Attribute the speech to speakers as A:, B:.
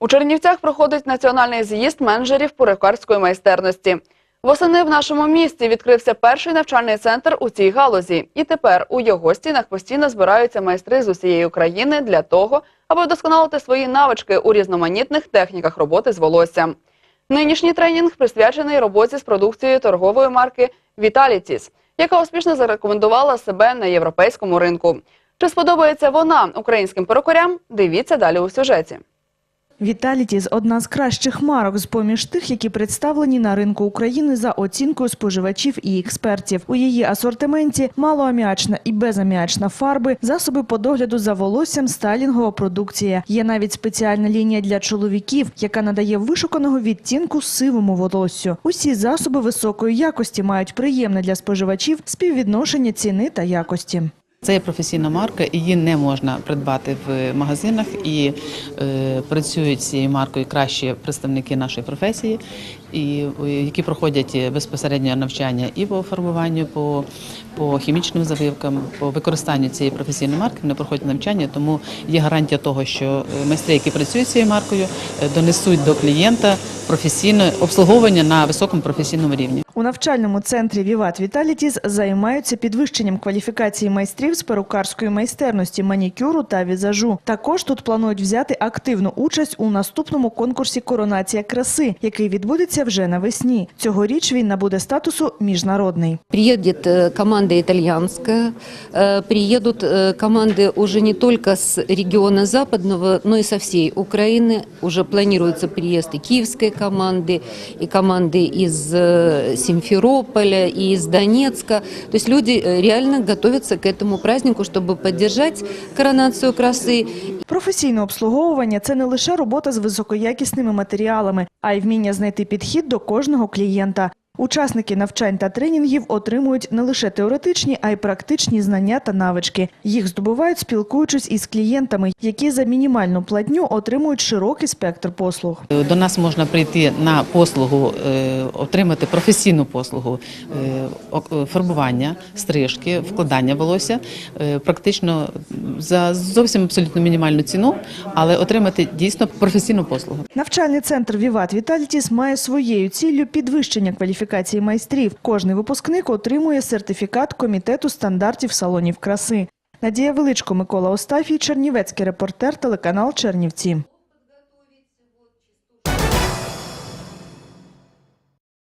A: У Чернівцях проходить національний з'їзд менеджерів перукарської майстерності. Восени в нашому місті відкрився перший навчальний центр у цій галузі, і тепер у його стінах постійно збираються майстри з усієї України для того, аби вдосконалити свої навички у різноманітних техніках роботи з волоссям. Нинішній тренінг присвячений роботі з продукцією торгової марки Vitalities, яка успішно зарекомендувала себе на європейському ринку. Чи сподобається вона українським перукарям? Дивіться далі у сюжеті.
B: Віталітіс – одна з кращих марок з-поміж тих, які представлені на ринку України за оцінкою споживачів і експертів. У її асортименті малоаміачна і безаміачна фарби, засоби по догляду за волоссям, стайлінгова продукція. Є навіть спеціальна лінія для чоловіків, яка надає вишуканого відтінку сивому волоссю. Усі засоби високої якості мають приємне для споживачів співвідношення ціни та якості.
C: Це є професійна марка, її не можна придбати в магазинах. І е, працюють цією маркою кращі представники нашої професії, і е, які проходять безпосередньо навчання і по фарбуванню, по, по хімічним завивкам, по використанню цієї професійної марки. Вони проходять навчання, тому є гарантія того, що е, майстри, які працюють цією маркою, е, донесуть до клієнта професійне обслуговування на високому професійному рівні.
B: У навчальному центрі Віват Віталітіс займаються підвищенням кваліфікації майстрів з перукарської майстерності, манікюру та візажу. Також тут планують взяти активну участь у наступному конкурсі Коронація краси, який відбудеться вже навесні. Цьогоріч він набуде статусу міжнародний.
D: Приедет э, команда итальянская, э, приедут э, команды уже не только с региона Западного, но и со всей Украины. Уже планируется приезд и киевской команды, и команды из э, Симферополя, и из Донецка. То есть люди э, реально готовятся к этому празднику, чтобы поддержать коронацию красы
B: Професійне обслуговування – це не лише робота з високоякісними матеріалами, а й вміння знайти підхід до кожного клієнта. Учасники навчань та тренінгів отримують не лише теоретичні, а й практичні знання та навички. Їх здобувають, спілкуючись із клієнтами, які за мінімальну платню отримують широкий спектр послуг.
C: До нас можна прийти на послугу, е, отримати професійну послугу е, фарбування, стрижки, вкладання волосся, е, практично за зовсім абсолютно мінімальну ціну, але отримати дійсно професійну послугу.
B: Навчальний центр Віват Віталітіс має своєю ціллю підвищення кваліфікації майстрів. Кожний випускник отримує сертифікат комітету стандартів салонів краси. Надія Величко, Микола Остафій, Чернівецький репортер, телеканал Чернівці.